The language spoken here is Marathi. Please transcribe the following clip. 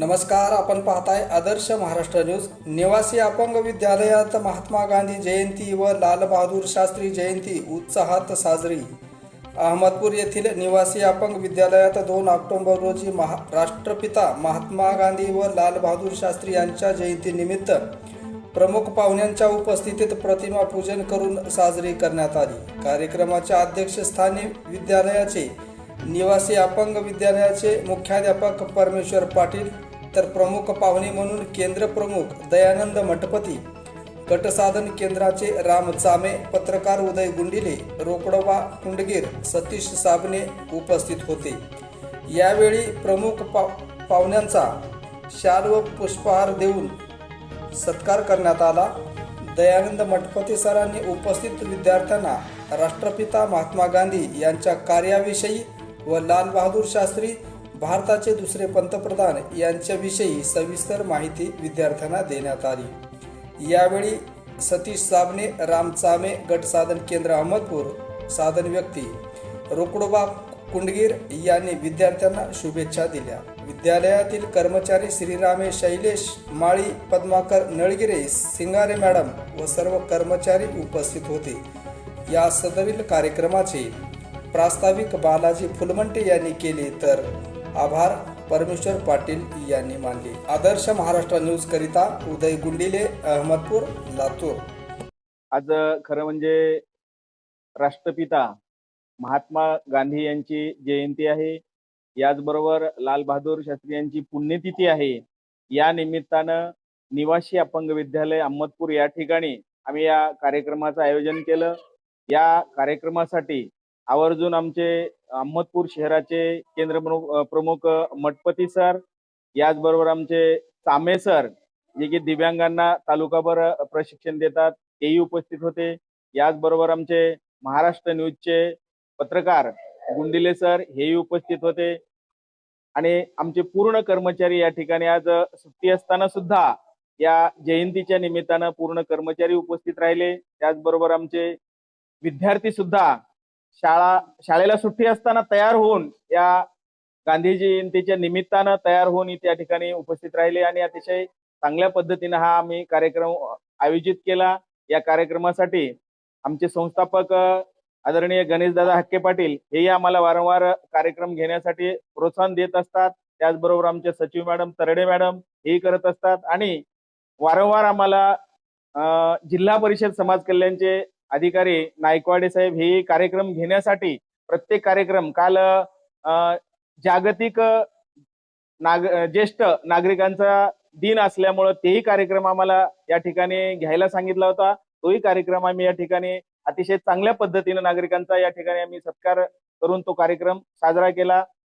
नमस्कार आपण पाहताय आदर्श महाराष्ट्र न्यूज. निवासी अपंग विद्यालयात महात्मा गांधी जयंती व लालबहादूर शास्त्री जयंती उत्साहात साजरी. अहमदपूर येथील निवासी अपंग विद्यालयात दोन ऑक्टोबर रोजी महा राष्ट्रपिता महात्मा गांधी व लालबहादूर शास्त्री यांच्या जयंतीनिमित्त प्रमुख पाहुण्यांच्या उपस्थितीत प्रतिमा पूजन करून साजरी करण्यात आली. कार्यक्रमाच्या अध्यक्षस्थानी विद्यालयाचे निवासी अपंग विद्यालयाचे मुख्याध्यापक परमेश्वर पाटील तर प्रमुख पाहुणे म्हणून केंद्र प्रमुख दयानंद मठपती गटसाधन केंद्राचे राम चामे पत्रकार उदय गुंडिले रोकडोबा कुंडगीर सतीश साबणे उपस्थित होते. यावेळी प्रमुख पा पाहुण्यांचा शाल व पुष्पहार देऊन सत्कार करण्यात आला. दयानंद मठपती सरांनी उपस्थित विद्यार्थ्यांना राष्ट्रपिता महात्मा गांधी यांच्या कार्याविषयी व लालबहादूर शास्त्री भारताचे दुसरे पंतप्रधान यांच्याविषयी सविस्तर माहिती विद्यार्थ्यांना देण्यात आली. यावेळी सतीश साबणे राम चामे गट साधन केंद्र अहमदपूर साधन व्यक्ती रोकडोबा कुंडगीर यांनी विद्यार्थ्यांना शुभेच्छा दिल्या. विद्यालयातील कर्मचारी श्रीरामे शैलेश माळी पद्माकर नळगिरे सिंगारे मॅडम व सर्व कर्मचारी उपस्थित होते. या सदरील कार्यक्रमाचे प्रास्ताविक बालाजी फुलमंटे यांनी केले तर आभार. परमेश्वर पाटील यांनी मानले. आदर्श महाराष्ट्र न्यूज करिता उदय गुंडिले अहमदपूर लातूर. आज खरं म्हणजे राष्ट्रपिता महात्मा गांधी यांची जयंती आहे. याचबरोबर लाल बहादूर शास्त्री यांची पुण्यतिथी आहे. या निमित्तानं निवासी अपंग विद्यालय अहमदपूर या ठिकाणी आम्ही या कार्यक्रमाचं आयोजन केलं. या कार्यक्रमासाठी आवर्जून आमचे अहमदपूर शहराचे केंद्र प्रमुख मठपती सर याचबरोबर आमचे चामे सर जे की दिव्यांगांना तालुकाभर प्रशिक्षण देतात तेही उपस्थित होते. याचबरोबर आमचे महाराष्ट्र न्यूजचे पत्रकार गुंडिले सर हेही उपस्थित होते. आणि आमचे पूर्ण कर्मचारी या ठिकाणी आज सुट्टी असताना सुद्धा या जयंतीच्या निमित्तानं पूर्ण कर्मचारी उपस्थित राहिले. त्याचबरोबर आमचे विद्यार्थी सुद्धा शाळा शाळेला सुट्टी असताना तयार होऊन या गांधी जयंतीच्या निमित्तानं तयार होऊन त्या ठिकाणी उपस्थित राहिले आणि अतिशय चांगल्या पद्धतीनं हा आम्ही कार्यक्रम आयोजित केला. या कार्यक्रमासाठी आमचे संस्थापक आदरणीय गणेशदादा हक्के पाटील हेही आम्हाला वारंवार कार्यक्रम घेण्यासाठी प्रोत्साहन देत असतात. त्याचबरोबर आमचे सचिव मॅडम तरडे मॅडम हेही करत असतात. आणि वारंवार आम्हाला जिल्हा परिषद समाज कल्याणचे अधिकारी नायकवाडे साहेब हे कार्यक्रम घेण्यासाठी प्रत्येक कार्यक्रम काल जागतिक नाग ज्येष्ठ नागरिकांचा दिन असल्यामुळं तेही कार्यक्रम आम्हाला या ठिकाणी घ्यायला सांगितला होता. तोही कार्यक्रम आम्ही या ठिकाणी अतिशय चांगल्या पद्धतीने नागरिकांचा या ठिकाणी आम्ही सत्कार करून तो कार्यक्रम साजरा केला.